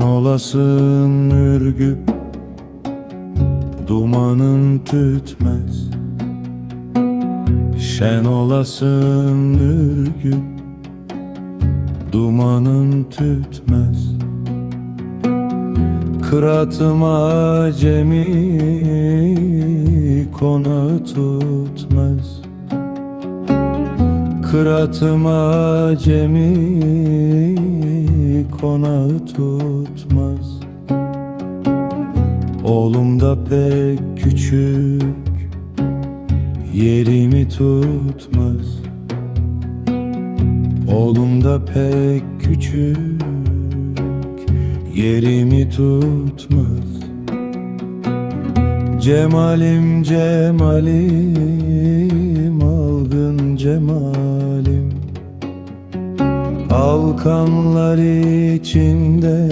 olasın ürgüp Dumanın tütmez. Şen olasın ürgüp Dumanın tütmez. Kıratım acemi konağı tutmaz Kıratım acemi konağı tutmaz. Oğlum da pek küçük yerimi tutmaz. Oğlum da pek küçük yerimi tutmaz. Cemalim cemalim algın cemalim. Alkanlar içinde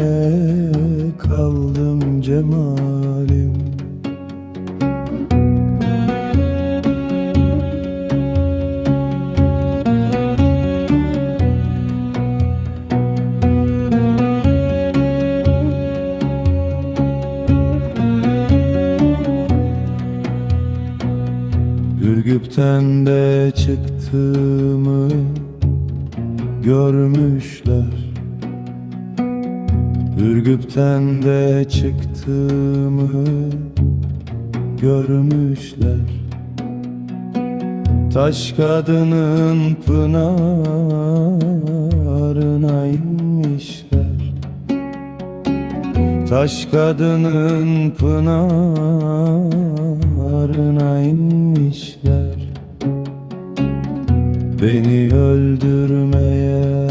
kaldım cemalim Ürgüp'ten de çıktığımı görmüşler. Ürgüp'ten de çıktığımı görmüşler. Taş kadının pınarına inmişler Taş kadının pınarına inmişler. Beni öldürmeye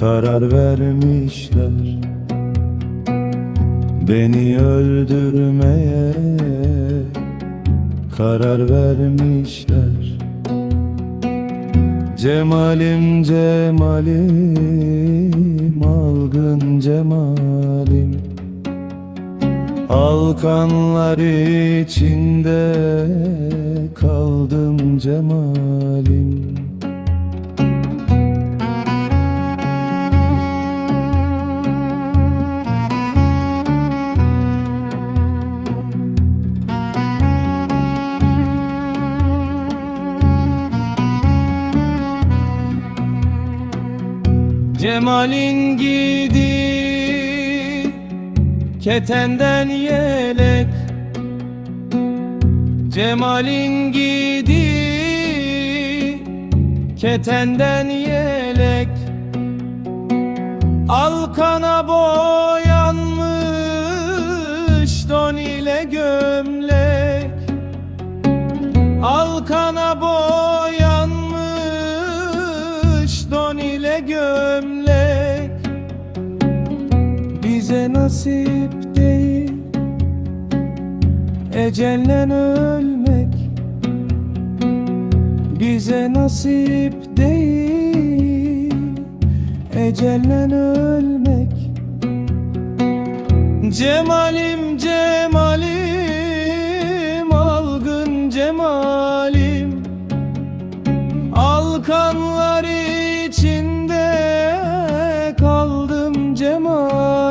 karar vermişler. Beni öldürmeye karar vermişler. Cemalim cemalim algın cemalim. Alkanlar içinde kaldım cemalim Cemalin gidi Ketenden yelek. Cemalin gidi Ketenden yelek. Alkana boyanmış Don ile gömlek bize nasip değil. Ecellen ölmek bize nasip değil. Ecellen ölmek Cemalim cemalim algın cemalim. Alkanlar içinde kaldım cemalim.